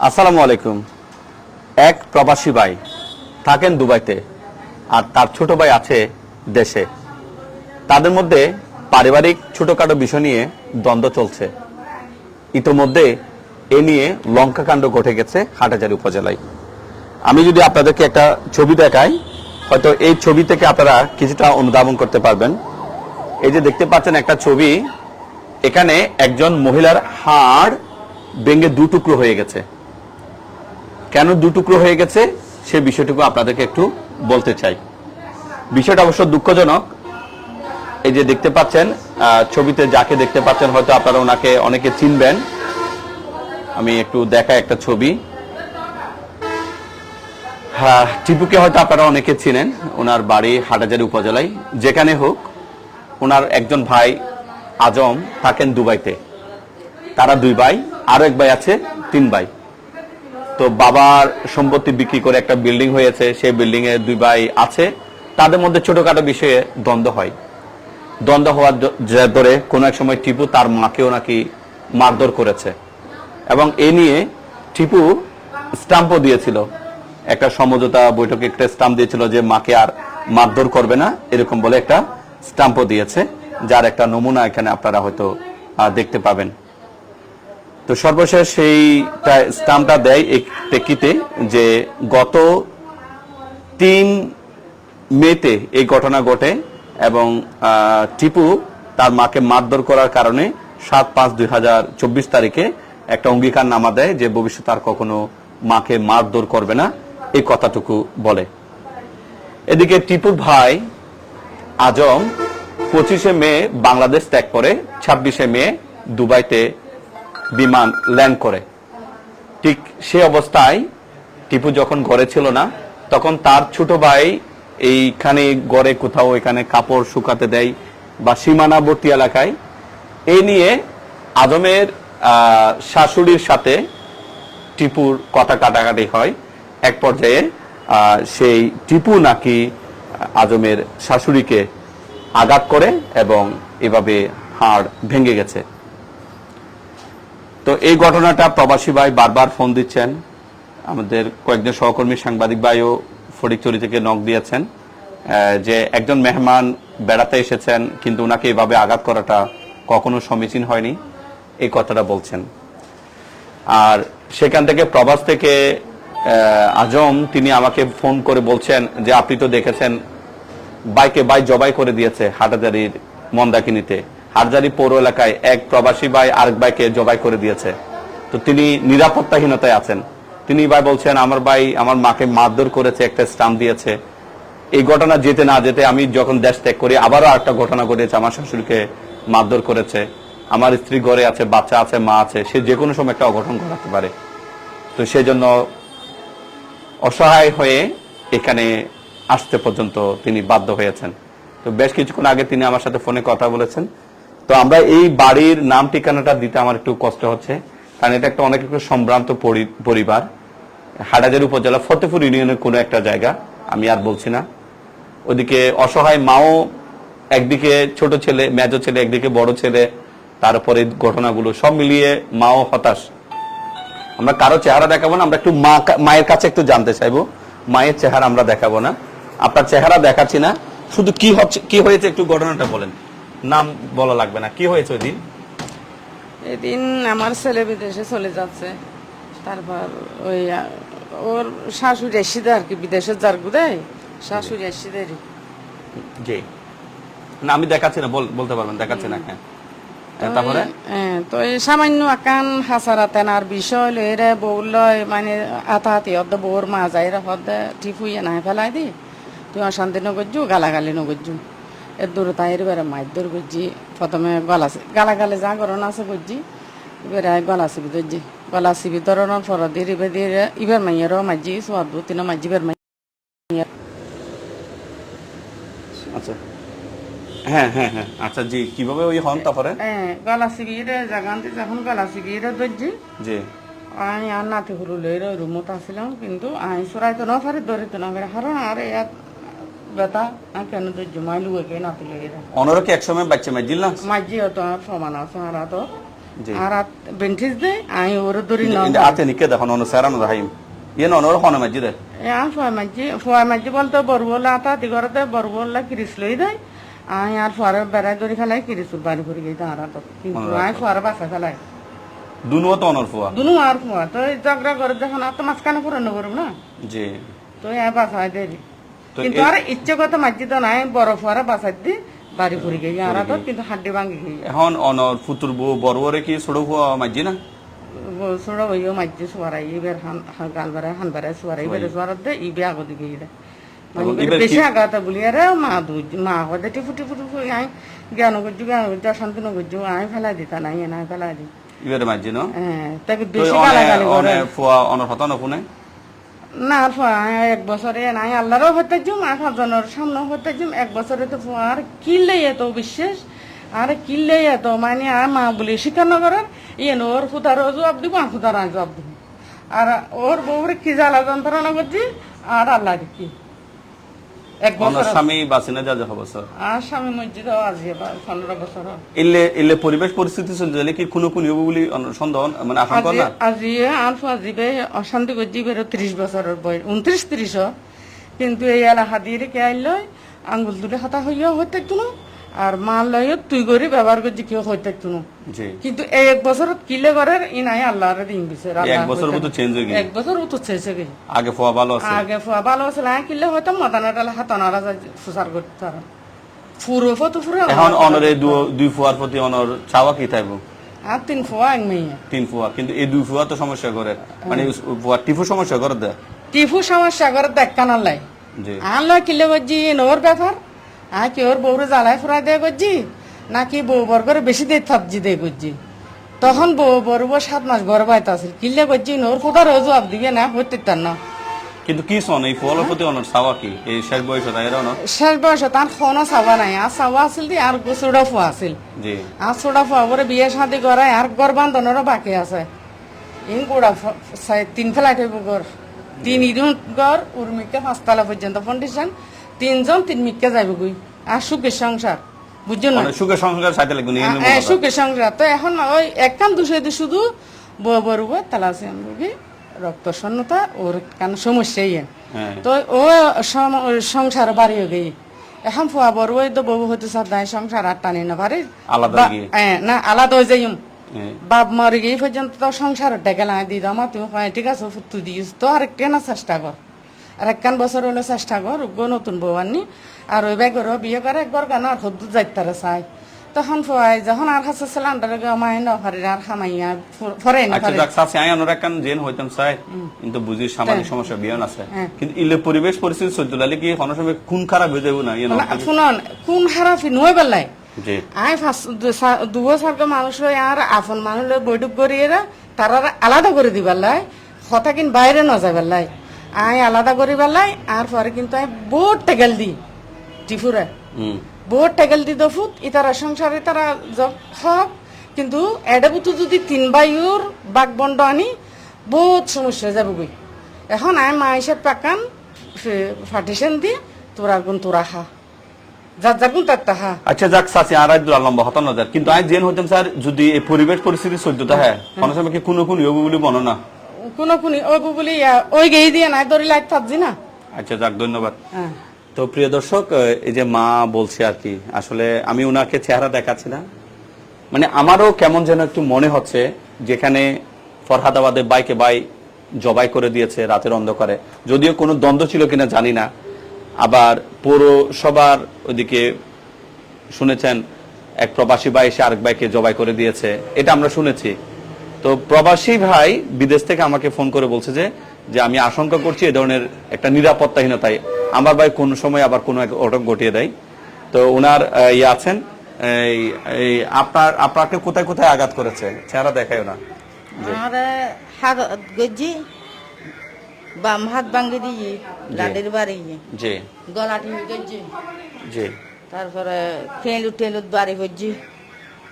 আসসালামু আলাইকুম। এক প্রবাসী ভাই থাকেন দুবাইতে আর তার ছোট ভাই আছে দেশে। তাদের মধ্যে পারিবারিক ছোটখাটো বিষয় নিয়ে দ্বন্দ্ব চলছে। ইতোমধ্যে এ নিয়ে লঙ্কা কাণ্ড ঘটে গেছে হাটাজারি উপজেলায়। আমি যদি আপনাদেরকে একটা ছবি দেখাই, হয়তো এই ছবি থেকে আপনারা কিছুটা অনুধাবন করতে পারবেন। এই যে দেখতে পাচ্ছেন একটা ছবি, এখানে একজন মহিলার হাড় ভেঙে দু টুকরো হয়ে গেছে। কেন দু টুকরো হয়ে গেছে, সে বিষয়টুকু আপনাদেরকে একটু বলতে চাই। বিষয়টা অবশ্য দুঃখজনক। এই যে দেখতে পাচ্ছেন ছবিতে যাকে দেখতে পাচ্ছেন, হয়তো আপনারা ওনাকে অনেকে চিনবেন। আমি একটু দেখা একটা ছবি। হ্যাঁ টিপুকে হয়তো আপনারা অনেকে চিনেন, ওনার বাড়ি হাটাজারি উপজেলায়। যেখানে হোক, ওনার একজন ভাই আজম থাকেন দুবাইতে। তারা দুই ভাই, আরও এক ভাই আছে, তিন ভাই। তো বাবার সম্পত্তি বিক্রি করে একটা বিল্ডিং হয়েছে, সেই বিল্ডিং এ দুই ভাই আছে। তাদের মধ্যে ছোটখাটো বিষয়ে দ্বন্দ্ব হয়। দ্বন্দ্ব হওয়ার ধরে কোনো এক সময় টিপু তার মাকেও নাকি মারধর করেছে। এবং এ নিয়ে টিপু স্টাম্পও দিয়েছিল। একটা সমঝোতা বৈঠকে একটা স্টাম্প দিয়েছিল যে মাকে আর মারধর করবে না, এরকম বলে একটা স্টাম্পও দিয়েছে, যার একটা নমুনা এখানে আপনারা হয়তো দেখতে পাবেন। তো সর্বশেষ সেই স্টাম্পটা দেয় এই প্রেক্ষিতে যে গত তিন মেতে এই ঘটনা ঘটে এবং টিপু তার মাকে মারধর করার কারণে সাত পাঁচ দুই হাজার চব্বিশ তারিখে একটা অঙ্গীকার নামা দেয় যে ভবিষ্যতে আর কখনো মাকে মারধর করবে না। এই কথাটুকু বলে। এদিকে টিপু ভাই আজম পঁচিশে মে বাংলাদেশ ত্যাগ করে, ছাব্বিশে মে দুবাইতে বিমান ল্যান্ড করে। ঠিক সে অবস্থায় টিপু যখন ঘরে ছিল না, তখন তার ছোট ভাই এইখানে গড়ে কোথাও এখানে কাপড় শুকাতে দেয় বা সীমানাবর্তী এলাকায়। এই নিয়ে আজমের শাশুড়ির সাথে টিপুর কথা কাটাকাটি হয়। এক পর্যায়ে সেই টিপু নাকি আজমের শাশুড়িকে আঘাত করে এবং এভাবে হাড় ভেঙে গেছে। তো এই ঘটনাটা প্রবাসী ভাই বারবার ফোন দিচ্ছেন। আমাদের কয়েকজন সহকর্মী সাংবাদিক ভাইও ফটিকচুরি থেকে নক দিয়েছেন যে একজন মেহমান বেড়াতে এসেছেন, কিন্তু ওনাকে এভাবে আঘাত করাটা কখনো সমীচীন হয়নি, এই কথাটা বলছেন। আর সেখান থেকে প্রবাস থেকে আজম, তিনি আমাকে ফোন করে বলছেন যে, আপনি তো দেখেছেন, বাইকে বাই জবাই করে দিয়েছে হাটাজারির মন্দাকিনীতে। হাটজারি পৌর এলাকায় এক প্রবাসী ভাই আরেক ভাইকে জবাই করে দিয়েছে। তো তিনি নিরাপত্তাহীনতায় আছেন। তিনি ভাই বলছেন, আমার ভাই আমার মাকে মারধর করেছে, একটা স্টাম্প দিয়েছে। এই ঘটনা যেতে না যেতে আমি যখন দেশ ত্যাগ করি, আবারও একটা ঘটনা ঘটেছে। আমার শাশুড়িকে মারধর করেছে। আমার স্ত্রী ঘরে আছে, বাচ্চা আছে, মা আছে। সে যে কোনো সময় একটা অঘটন ঘটাতে পারে। তো সেই জন্য অসহায় হয়ে এখানে আসতে পর্যন্ত তিনি বাধ্য হয়েছেন। তো বেশ কিছুক্ষণ আগে তিনি আমার সাথে ফোনে কথা বলেছেন। তো আমরা এই বাড়ির নাম ঠিকানাটা দিতে আমার একটু কষ্ট হচ্ছে। কারণ এটা একটা অনেক সম্ভ্রান্ত পরি- পরিবার। হাটাজারি উপজেলা ফতেপুর ইউনিয়নের কোনো একটা জায়গা, আমি আর বলছি না। ওদিকে অসহায় মাও একদিকে ছোট ছেলে, মেজো ছেলে, একদিকে বড় ছেলে, তারপরে ঘটনাগুলো সব মিলিয়ে মাও হতাশ। আমরা কারও চেহারা দেখাবো না, আমরা একটু মা মায়ের কাছে একটু জানতে চাইব। মায়ের চেহারা আমরা দেখাবো না। আপনার চেহারা দেখাচ্ছি না। শুধু কি হচ্ছে, কি হয়েছে একটু ঘটনাটা বলেন। নাম বলা লাগবে না। কি হয়েছে ওই দিন? এদিন আমার ছেলে বিদেশে চলে যাচ্ছে। তারপর ওই ওর শাশুড়ি এসে আর কি বিদেশে যার গুদাই শাশুড়ি এসে দেরি জি না আমি দেখাচ্ছি না বল- বলতে পারবেন দেখাচ্ছি না হ্যাঁ। তারপরে? হ্যাঁ, তো এই সামান্য আকান হাসারা তেনার বিষয় লইরে বউল মানে আতাহাতি অর্ধ বউর মা যাইরা হদ্দে টিপুইয়ে নাই ফেলাই দি। তুই অশান্তি নগরজু গালাগালি নগরজু এর দূর তাইর বেড়ে মাইর দূর করছি প্রথমে গলা গালাগালি যা করণ আছে করছি এবারে গলা ধরছি গলা চিবি ধরনের ফর দিয়ে ইবে দিয়ে ইবার মাইয়েরও মাঝি সোয়াদ তিন মাঝি বের মাই আচ্ছা। হ্যাঁ হ্যাঁ হ্যাঁ। আচ্ছা জি কীভাবে ওই হন তারপরে হ্যাঁ গলা চিবি রে জাগান্তি যখন গলা চিবি রে ধরছি জি। আমি আর নাতি হুরু লইরে রুমত আসিলাম কিন্তু আমি সরাই তো নফারে ধরে তো না করে হারণ আর ইয়াত বেতা আমি কেন তো জমাই লুয়ে কে নাতি লইরে অনরও কি একসময় বাচ্চা মাইজিল না মাঝি তো আর সমান আছে আর তো। আর বেন্টিস দে আমি ওর ধরি ন আতে নিকে দেখুন অন সেরানো রাহিম। ইয়ে নন ওর হন মাঝি দে। আর ফয় মাঝি ফয় মাঝি বলতে বরবল আতা দিগরতে বরবল কিরিস লই দেয় আমি আর ফরে বেড়াই ধরি ফেলাই কিরিসুর বাড়ি করে গিয়ে তারা তো কিন্তু আমি ফরে বাসা ফেলাই। দুনুও তো অনর ফুয়া। দুনু আর ফুয়া। তো ঝগড়া করে দেখুন আর তো মাঝখানে পুরানো করব না? জি। তো এই বাসায় দেরি। কিন্তু আর ইচ্ছে কথা মাঝি তো নাই বড় ফুয়ারা বাসায় দি বাড়ি করে গিয়ে আর তো কিন্তু হাড্ডি ভাঙি গিয়ে। এখন অনর ফুতুর বউ বড়রে কি ছোট ফুয়া মাঝি না? ছোড়ো হইও মাঝি সোয়ারাই এবার হান গাল বেড়ে হান বেড়ে সোয়ারাই বেড়ে সোয়ার দে ই বে আগো দিকে ইরে এবং এবার বেশি আগাতে বলি আরে মা দুই মা হদে টিপু টিপু টিপু আই জ্ঞান করছু জ্ঞান করছু শান্তি ন করছু আই ফেলাই দিতা নাই নাই ফেলাই দি। ইবেরে মাঝি ন? হ্যাঁ তাকে বেশি গালাগালি করে। ফুয়া অনর হতা নফুনে না এক বছরে নাই আল্লাহরও হতে যুম আর পাঁচজনের সামনেও হতে যুম এক বছরে তো আর কিনলে এত বিশ্বাস আর কিনলে এত? মানে আর মা বলি না ইয়ে ওর ফুতারও জবাব দিব, আর ফুতার জবাব দিব। আর ওর বউরে কি জ্বালা যন্ত্রণা করছি? আর আল্লাহ কি? এক অনর বছর স্বামী বাসিনা যা যা বছর আর স্বামী মসজিদ আজি পনেরো বছর ইলে ইলে পরিবেশ পরিস্থিতি চলতে গেলে কি কোনো কোনো হব বলি সন্দেহ মানে আশঙ্কা আজি না? আজি আর আজিবে অশান্তি করছি বেরো ত্রিশ বছরের বয়স উনত্রিশ ত্রিশ কিন্তু এই এলাকা দিয়ে রেখে আইলো আঙ্গুল দুলে হাতা হইয়া হইতে তুনো আর মাল লইও তুই করে ব্যবহার করছি কেউ হইতে তুনো কিন্তু এই এক বছরত কিলে করে ই নাই আল্লাহর দিন দিছে এক বছর মতো চেঞ্জ হয়ে গেছে। এক বছর উতো চেয়েছে গেছে। আগে ফুয়া ভালো আছে। আগে ফুয়া ভালো আছে না কিলে হয়তো মতানাটাল হাতনারা ফুসার করতে তারা ফুরো ফটো ফুরো এখন অনরে দুই ফুয়ার প্রতি অনর চাওয়া কি থাকব আর তিন ফুয়া এক মেয়ে। তিন ফুয়া কিন্তু এই দুই ফুয়া তো সমস্যা করে। মানে ফুয়া টিফু সমস্যা করে দেয় টিফু সমস্যা করে দেখ কানালাই জি। আর কিলে করছি নোর ব্যাপার। আর কি ওর বউরে জ্বালায় ফুরাই দিয়ে করছি? নাকি বউ বর করে বেশি দিয়ে থাপজি দিয়ে করছি? তখন বউ বড় বউ সাত মাস ঘরে বাইতে আসিল কিলে করছি? নোর কোথাও রোজ জবাব দিবে না হইতে তার না। কিন্তু কি শোন এই ফুয়ার প্রতি অনর চাওয়া কি? এই শেষ বয়স তাই অনর? শেষ বয়সে তার চাবা নাই। আর চাবা আছিল দি আর চোড়া ফুয়া আছিল। জি। আর চোড়া ফুয়া করে বিয়ে শাদি করে আর ঘর বাকি আছে। ইন গোড়া তিন ফেলাই থইব ঘর। তিন ইদুন ঘর উর্মিকে পাঁচতলা পর্যন্ত তিনজন তিন মিককে যাইব গই আর সুখের সংসার বুঝছ না? মানে সুখের সংস্কার চাইতে লাগবে না এই নিয়ম হ্যাঁ, সুখের সংসার। তো এখন ওই এক কান দুশো দি শুধু বউ বড় বউ তালা আছে আমি রক্ত শূন্যতা ওর কান সমস্যাই এন। হ্যাঁ। তো ও সংসার বাড়ি হয়ে গই। এখন ফুয়া বড় ওই তো বউ হতে সাথ নাই সংসার আর টানি না পারে আলাদা। হ্যাঁ, না আলাদা হয়ে যাইম। হ্যাঁ। বাপ মরে গিয়ে পর্যন্ত তো সংসার ডেকে না দিই আমার তুমি ঠিক আছে তুই দিস তো আর কেন চেষ্টা কর। আর একখান বছর হলো চেষ্টা কর গো নতুন বউ আনি আর ওই ব্যাগর বিয়ে করে একবার গান আর হদ্দু যাইতারে চাই। তখন ফুয়াই যখন আর হাসে সিলিন্ডারে গামাই না পারে আর খামাইয়া ফরে না আচ্ছা যাক সাসি আই অনর একখান জেন হইতাম চাই। কিন্তু বুঝি সামাজিক সমস্যা বিয়ন আছে। হ্যাঁ। কিন্তু ইলে পরিবেশ পরিস্থিতি লাগলে কি কোনো সময় খুন খারাপ হয়ে যাব না ইয়ে না, শুনন কোন হারাফি নয় বেলায়। জি। আই ফার্স্ট দু বছর মানুষ আর আপন মানুষ বৈঠক করিয়ে তারা আলাদা করে দিবার লাই। কথা কিন বাইরে ন যাবার লাই। আই আলাদা করি বেলাই আর পরে কিন্তু আই বহুত টেকেল দি টিফুরে হুম। বহুত টেকেল দি দফুত ইতারা সংসারে তারা হক কিন্তু এডাবুতু যদি তিন বাইর বাঘ বন্ড আনি বহুত সমস্যা হয়ে যাবে গই এখন আই মা হিসেব পাকান ফার্টিশন দি তোরা গুণ তোরা তাহা। আচ্ছা যাক সাসি আর আইদুল লম্বা হতাম না কিন্তু আই জেন হইতাম স্যার যদি এই পরিবেশ পরিস্থিতি চলতে হ্যাঁ কোনো সময় কি কোনো কোনো হব বলে মনে না? কোনো কোনি ওই বলি ওই গেই দিয়ে নাই দড়ি লাইট থাকছি না। আচ্ছা যাক ধন্যবাদ। হ্যাঁ। তো প্রিয় দর্শক এই যে মা বলছে আর কি আসলে আমি ওনাকে চেহারা দেখাচ্ছি না। মানে আমারও কেমন যেন একটু মনে হচ্ছে যেখানে ফরহাদাবাদে বাইকে বাই জবাই করে দিয়েছে রাতের অন্ধকারে। যদিও কোনো দ্বন্দ্ব ছিল কিনা জানি না। আবার পৌরসভার ওইদিকে শুনেছেন এক প্রবাসী ভাই এসে আরেক ভাইকে জবাই করে দিয়েছে। এটা আমরা শুনেছি। তো প্রবাসী ভাই বিদেশ থেকে আমাকে ফোন করে বলছে যে যে আমি আশঙ্কা করছি এই ধরনের একটা নিরাপত্তাহীনতায়। আমার ভাই কোন সময় আবার কোনো এক অটক ঘটিয়ে দেয়। তো ওনার ইয়ে আছেন। এই আপনার আপনাকে কোথায় কোথায় আঘাত করেছে? চেহারা দেখায় না। বাম হাত ভাঙ্গি দিয়ে লাডির বাড়ি জি। গলা জি। তারপরে ঠেলু ঠেলুত বাড়ি গজি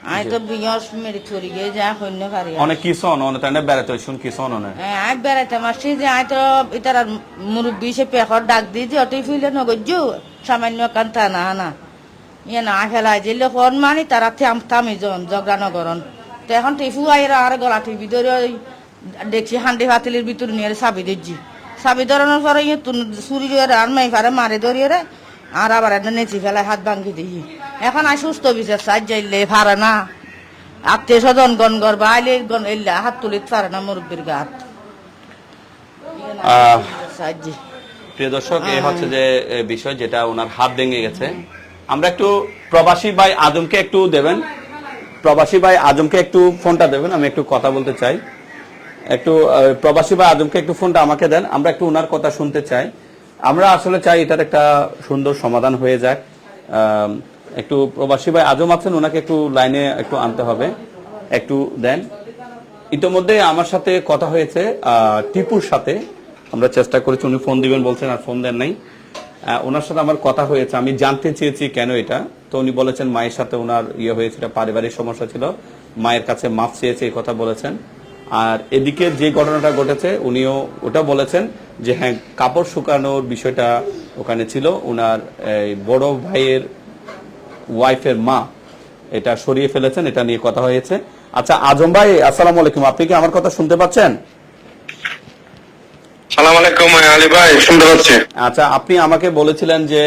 আই তো বিয়স মেরে থরি গিয়ে যা হইন্য পারি অনেক কি সন অনেক তাই না বেড়াতে শুন কি সন অনেক। আই বেড়াইতে মাসি যে আই তো ইতার মুরব্বী সে পেখর ডাক দিয়ে যে অতই ফিলে নগজু সামান্য কান তা না না ইয়ে না ফেলাই দিলে ফোন মানি তারা থাম থামি জন ঝগড়া নগরন তো এখন টিফু আইরা আর গলা টিভি ধরে ওই দেখছি হান্ডি পাতিলের ভিতর নিয়ে চাবি দিচ্ছি চাবি ধরানোর পরে ইয়ে তুন চুরি আর মাই পারে মারে ধরিয়ে রে। আর আবার একটা নেচি ফেলায় হাত ভাঙ্গি দিই এখন আই সুস্থ বিচার সাজ যাইলে পারে না। আত্মীয় স্বজন গন গর বা আইলে গন এলে হাত তুলিতে পারে না মুরব্বীর গাত সাহায্যে প্রিয় দর্শক এই হচ্ছে যে বিষয় যেটা ওনার হাত ভেঙে গেছে। আমরা একটু প্রবাসী ভাই আজমকে একটু দেবেন। প্রবাসী ভাই আজমকে একটু ফোনটা দেবেন আমি একটু কথা বলতে চাই। একটু প্রবাসী ভাই আজমকে একটু ফোনটা আমাকে দেন। আমরা একটু ওনার কথা শুনতে চাই। আমরা আসলে চাই এটার একটা সুন্দর সমাধান হয়ে যাক। একটু প্রবাসী ভাই আজম আছেন, ওনাকে একটু লাইনে একটু আনতে হবে। একটু দেন। ইতোমধ্যে আমার সাথে কথা হয়েছে টিপুর সাথে। আমরা চেষ্টা করেছি, উনি ফোন দিবেন বলছেন আর ফোন দেন নাই। ওনার সাথে আমার কথা হয়েছে, আমি জানতে চেয়েছি কেন এটা। তো উনি বলেছেন মায়ের সাথে ওনার ইয়ে হয়েছে পারিবারিক সমস্যা ছিল। মায়ের কাছে মাফ চেয়েছে, এই কথা বলেছেন। আর এদিকে যে ঘটনাটা ঘটেছে উনিও ওটা বলেছেন যে হ্যাঁ কাপড় শুকানোর বিষয়টা ওখানে ছিল। ওনার এই বড় ভাইয়ের ওয়াইফের মা এটা সরিয়ে ফেলেছেন এটা নিয়ে কথা হয়েছে। আচ্ছা আজম ভাই আসসালামু আলাইকুম। আপনি কি আমার কথা শুনতে পাচ্ছেন? সালাম আলাইকুম আলী ভাই শুনতে পাচ্ছি। আচ্ছা আপনি আমাকে বলেছিলেন যে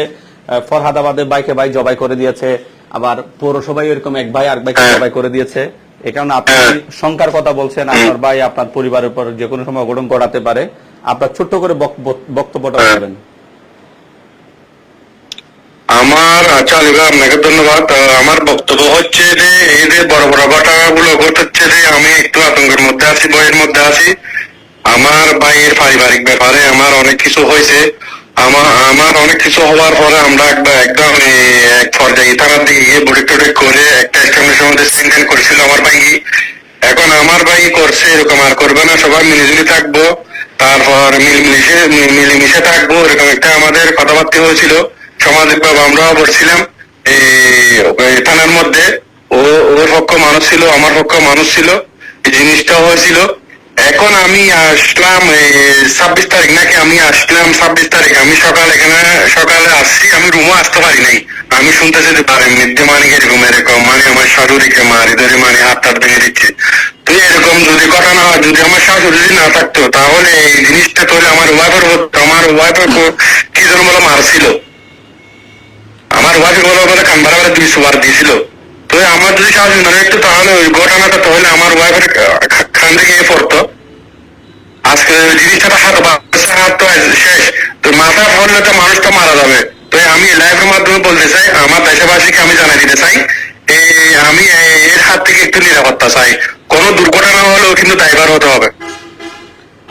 ফরহাদাবাদের বাইকে ভাই জবাই করে দিয়েছে আবার পৌরসভায় এরকম এক ভাই আর ভাইকে হ্যাঁ। জবাই করে দিয়েছে। এ কারণে আপনি হ্যাঁ। শঙ্কার কথা বলছেন আপনার ভাই আপনার পরিবারের উপর যে কোনো সময় অঘটন ঘটাতে পারে। আপনার ছোট্ট করে বক- বক- বক্তব্যটা হ্যাঁ। বলবেন। আমার আচ্ছা আপনাকে ধন্যবাদ। আমার বক্তব্য হচ্ছে যে এই যে বড় বড় ঘটনাগুলো ঘটেছে যে আমি একটু আতঙ্কের মধ্যে আছি বইয়ের মধ্যে আছি। আমার ভাইয়ের পারিবারিক ব্যাপারে আমার অনেক কিছু হয়েছে। আমার আমার অনেক কিছু হওয়ার পরে আমরা একবার একদম এক পর্যায়ে থানার দিকে গিয়ে বডি টডি করে একটা এক্সপ্লেনেশন মধ্যে সাইন করেছিল আমার ভাই এখন আমার ভাই করছে এরকম, আর করবে না, সবাই মিলেজুলি থাকব। তারপর মিলমিশে মিলেমিশে থাকব, এরকম একটা আমাদের কথাবার্তা হয়েছিল। সামাজিক ভাবে আমরাও বসছিলাম এই থানার মধ্যে। ও, ওর পক্ষ মানুষ ছিল, আমার পক্ষ মানুষ ছিল। এই জিনিসটা হয়েছিল। এখন আমি আসলাম ছাব্বিশ তারিখ নাকি আমি আসলাম ছাব্বিশ তারিখ। আমি সকাল এখানে, সকালে আসছি, আমি রুমও আসতে পারি নাই। আমি শুনতেছি যে পারেন মৃত্যু মানে এরকম এরকম মানে আমার শাশুড়িকে মারি, ধরে মানে হাত টাত ভেঙে দিচ্ছে। তো এরকম যদি ঘটনা হয় যদি আমার শাশুড়ি না থাকতো, তাহলে এই জিনিসটা তাহলে আমার ওয়াইফের আমার ওয়াইফের কি যেন বলে মারছিল? আমার ওয়াইফ বলে বলে কানবারা বলে দুইশো বার দিয়েছিল তো আমার যদি শাশুড়ি না একটু তাহলে ওই ঘটনাটা তাহলে আমার ওয়াইফের থেকে গিয়ে পড়তো। আজকে জিনিসটা হাত বাড়ছে হাত তো শেষ। তো মাথা ফললে তো মানুষটা মারা যাবে। তো আমি লাইভের মাধ্যমে বলতে চাই আমার দেশবাসীকে আমি জানাই দিতে চাই এই আমি এর হাত থেকে একটু নিরাপত্তা চাই। কোনো দুর্ঘটনা হলেও কিন্তু দায়ভার হতে হবে।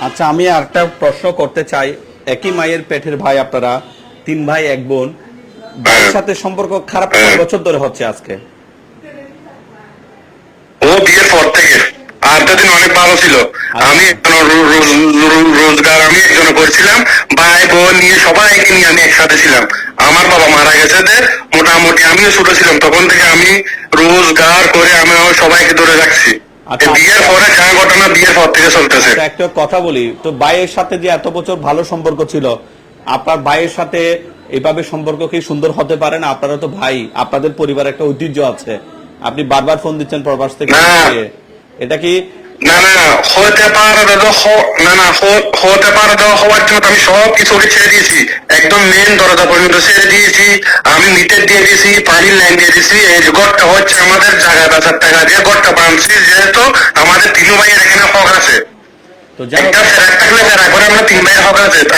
আচ্ছা আমি একটা প্রশ্ন করতে চাই। একই মায়ের পেটের ভাই আপনারা তিন ভাই এক বোন ভাইয়ের সাথে সম্পর্ক খারাপ কয় বছর ধরে হচ্ছে আজকে? ও বিয়ের পর থেকে। আর দিন অনেক ভালো ছিল। আমি রো- রো- রোজগার আমি একজন করছিলাম ভাই বোন নিয়ে সবাইকে নিয়ে আমি একসাথে ছিলাম। আমার বাবা মারা গেছে যে মোটামুটি আমিও ছোট ছিলাম তখন থেকে আমি রোজগার করে আমি সবাইকে ধরে রাখছি। আচ্ছা। বিয়ের পরে যা ঘটনা বিয়ের পর থেকে চলতেছে। আচ্ছা, একটা কথা বলি তো ভাইয়ের সাথে যে এত বছর ভালো সম্পর্ক ছিল আপনার ভাইয়ের সাথে এভাবে সম্পর্ক কি সুন্দর হতে পারে না? আপনারা তো ভাই আপনাদের পরিবার একটা ঐতিহ্য আছে। আপনি বারবার ফোন দিচ্ছেন প্রবাস থেকে। এটা কি? না না হতে পারে দাদা না না হতে পারে দাদা হওয়ার জন্য আমি সব কিছু ছেড়ে দিয়েছি। একদম মেন দরজা পর্যন্ত ছেড়ে দিয়েছি, আমি মিটার দিয়ে দিয়েছি, পানির লাইন দিয়ে দিয়েছি, এই ঘরটা হচ্ছে আমাদের জায়গা বেচার টাকা দিয়ে ঘরটা বানছি যেহেতু আমাদের তিন ভাইয়ের এখানে হক আছে। তো যাই হোক, আমরা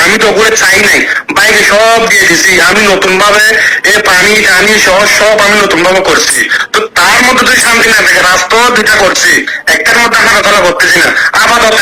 আমি তো ওগুলো চাই নাই। বাইকে সব দিয়ে দিছি। আমি নতুন ভাবে এ পানি টানি সহ সব আমি নতুন ভাবে করছি। তো তার মধ্যে যদি শান্তি না থাকে রাস্তাও দুইটা করছি। একটার মধ্যে হাঁটাচলা করতেছি না। আপাতত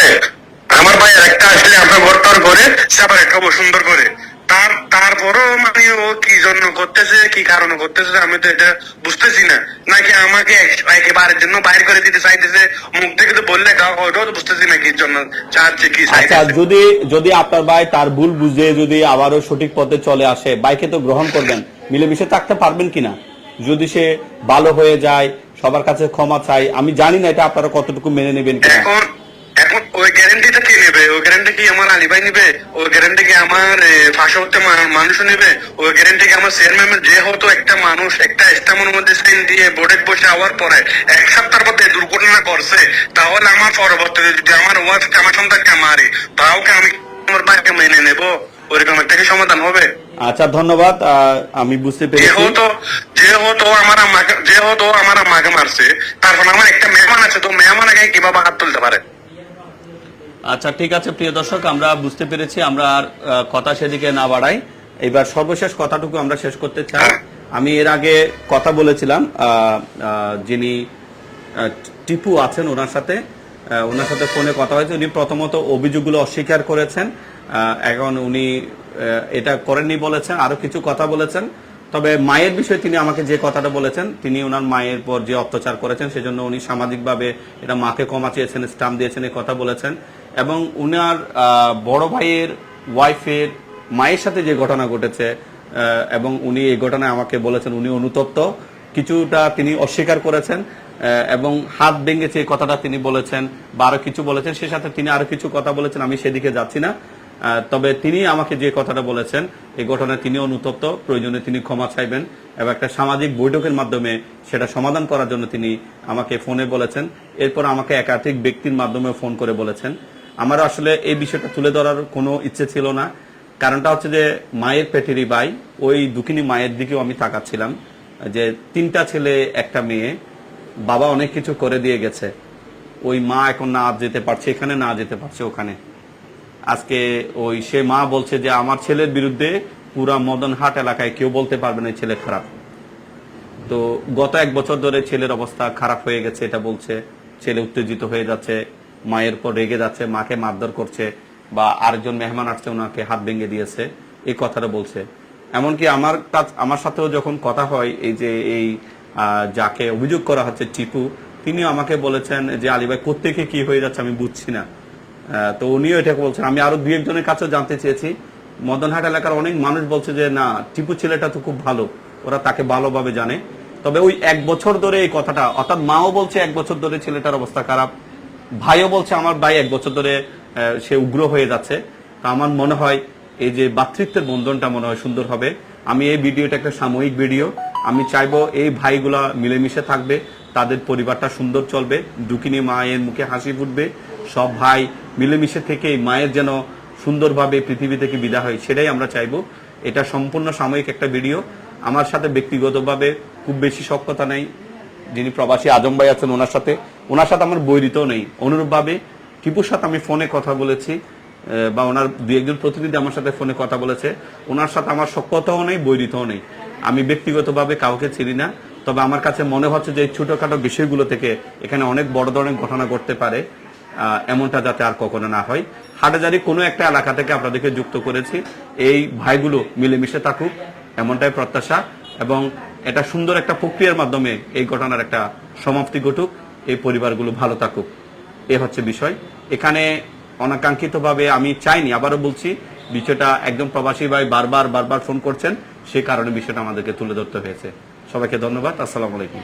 আমার ভাই একটা আসলে আপনার ঘরটার করে সে আবার একটা সুন্দর করে। তার তারপরও মানে ও কি জন্য করতেছে কি কারণে করতেছে আমি তো এটা বুঝতেছি না। নাকি আমাকে একেবারের জন্য বাইর করে দিতে চাইতেছে মুখ থেকে তো বললে কাউ ওইটাও তো বুঝতেছি না কি জন্য চাচ্ছে কি আচ্ছা যদি যদি আপনার ভাই তার ভুল বুঝে যদি আবারও সঠিক পথে চলে আসে বাইকে তো গ্রহণ করবেন মিলেমিশে থাকতে পারবেন কিনা? যদি সে ভালো হয়ে যায় সবার কাছে ক্ষমা চাই আমি জানি না এটা আপনারা কতটুকু মেনে নেবেন এখন এখন ওই নেবে ওই গ্যারেন্টি কি আমার আলী ভাই নিবে? ওই গ্যারেন্টি কি আমার পার্শ্ববর্তী মানুষ নিবে? ওই গ্যারেন্টি কি আমার চেয়ারম্যান যে হতো একটা মানুষ একটা মধ্যে দিয়ে বোর্ডে বসে হওয়ার পরে এক দুর্ঘটনা করছে তাহলে আমার পরবর্তীতে যদি আমার আমার সন্তানকে মারে তাও কি আমি আমার ভাইকে মেনে নেব? ওইরকম একটা কি সমাধান হবে? আচ্ছা ধন্যবাদ। আমি বুঝতে পেরেছি। যেহেতু যেহেতু আমার আম্মাকে যেহেতু আমার আম্মাকে মারছে তারপর আমার একটা মেহমান আছে তো মেহমান আগে কীভাবে হাত তুলতে পারে? আচ্ছা ঠিক আছে, প্রিয় দর্শক, আমরা বুঝতে পেরেছি, আমরা আর কথা সেদিকে না বাড়াই। এবার সর্বশেষ কথাটুকু আমরা শেষ করতে চাই। আমি এর আগে কথা বলেছিলাম যিনি টিপু আছেন ওনার সাথে ওনার সাথে ফোনে কথা হয়েছে। উনি প্রথমত অভিযোগগুলো অস্বীকার করেছেন এখন উনি এটা করেননি বলেছেন, আরও কিছু কথা বলেছেন। তবে মায়ের বিষয়ে তিনি আমাকে যে কথাটা বলেছেন, তিনি ওনার মায়ের পর যে অত্যাচার করেছেন, সেজন্য উনি সামাজিকভাবে এটা মাকে ক্ষমা চেয়েছেন, স্টাম্প দিয়েছেন, এই কথা বলেছেন। এবং উনার বড় ভাইয়ের ওয়াইফের মায়ের সাথে যে ঘটনা ঘটেছে এবং উনি এই ঘটনায় আমাকে বলেছেন উনি অনুতপ্ত। কিছুটা তিনি অস্বীকার করেছেন এবং হাত ভেঙেছে এই কথাটা তিনি বলেছেন বা আরও কিছু বলেছেন। সে সাথে তিনি আরও কিছু কথা বলেছেন, আমি সেদিকে যাচ্ছি না। তবে তিনি আমাকে যে কথাটা বলেছেন, এই ঘটনায় তিনি অনুতপ্ত। প্রয়োজনে তিনি ক্ষমা চাইবেন এবং একটা সামাজিক বৈঠকের মাধ্যমে সেটা সমাধান করার জন্য তিনি আমাকে ফোনে বলেছেন। এরপর আমাকে একাধিক ব্যক্তির মাধ্যমে ফোন করে বলেছেন। আমার আসলে এই বিষয়টা তুলে ধরার কোনো ইচ্ছে ছিল না। কারণটা হচ্ছে যে মায়ের পেটেরই ভাই ওই দুঃখিনী মায়ের দিকেও আমি তাকাচ্ছিলাম যে তিনটা ছেলে, একটা মেয়ে, বাবা অনেক কিছু করে দিয়ে গেছে। ওই মা এখন না যেতে পারছে, এখানে না যেতে পারছে ওখানে। আজকে ওই সে মা বলছে যে আমার ছেলের বিরুদ্ধে পুরা মদনহাট এলাকায় কেউ বলতে পারবে না ছেলে খারাপ। তো গত এক বছর ধরে ছেলের অবস্থা খারাপ হয়ে গেছে, এটা বলছে। ছেলে উত্তেজিত হয়ে যাচ্ছে। মায়ের পর রেগে যাচ্ছে, মাকে মারধর করছে বা আরেকজন মেহমান আসছে, ওনাকে হাত ভেঙে দিয়েছে, এই কথাটা বলছে। এমনকি আমার কাছ আমার সাথেও যখন কথা হয়, এই যে এই যাকে অভিযোগ করা হচ্ছে টিপু, তিনিও আমাকে বলেছেন যে আলিভাই কোথেকে কি হয়ে যাচ্ছে আমি বুঝছি না। তো উনিও এটাকে বলছেন। আমি আরও দু একজনের কাছেও জানতে চেয়েছি। মদনহাট এলাকার অনেক মানুষ বলছে যে, না, টিপু ছেলেটা তো খুব ভালো, ওরা তাকে ভালোভাবে জানে। তবে ওই এক বছর ধরে এই কথাটা, অর্থাৎ মাও বলছে এক বছর ধরে ছেলেটার অবস্থা খারাপ। ভাইও বলছে, আমার ভাই এক বছর ধরে সে উগ্র হয়ে যাচ্ছে। তা আমার মনে হয়, এই যে ভাতৃত্বের বন্ধনটা মনে হয় সুন্দর হবে। আমি এই ভিডিওটা একটা সাময়িক ভিডিও। আমি চাইব এই ভাইগুলা মিলেমিশে থাকবে, তাদের পরিবারটা সুন্দর চলবে দুকিনি মায়ের মুখে হাসি ফুটবে। সব ভাই মিলেমিশে থেকে মায়ের যেন সুন্দরভাবে পৃথিবী থেকে বিদায় হয়, সেটাই আমরা চাইব। এটা সম্পূর্ণ সাময়িক একটা ভিডিও। আমার সাথে ব্যক্তিগতভাবে খুব বেশি সক্ষতা নেই। যিনি প্রবাসী আজম ভাই আছেন, ওনার সাথে ওনার সাথে আমার বৈরিতও নেই। অনুরূপভাবে টিপুর সাথে আমি ফোনে কথা বলেছি বা ওনার দু একজন প্রতিনিধি আমার সাথে ফোনে কথা বলেছে। ওনার সাথে আমার সক্ষতাও নেই বৈরিতও নেই। আমি ব্যক্তিগতভাবে কাউকে চিনি না, তবে আমার কাছে মনে হচ্ছে যে এই ছোটখাটো বিষয়গুলো থেকে এখানে অনেক বড় ধরনের ঘটনা ঘটতে পারে এমনটা যাতে আর কখনো না হয়। হাটাজারি কোনো একটা এলাকা থেকে আপনাদেরকে যুক্ত করেছি। এই ভাইগুলো মিলেমিশে থাকুক, এমনটাই প্রত্যাশা এবং এটা সুন্দর একটা প্রক্রিয়ার মাধ্যমে এই ঘটনার একটা সমাপ্তি ঘটুক। এই পরিবারগুলো ভালো থাকুক। এ হচ্ছে বিষয়। এখানে অনাকাঙ্ক্ষিতভাবে আমি চাইনি, আবারও বলছি, বিষয়টা একদম প্রবাসী ভাই বারবার বারবার ফোন করছেন, সে কারণে বিষয়টা আমাদেরকে তুলে ধরতে হয়েছে। সবাইকে ধন্যবাদ, আসসালামু আলাইকুম।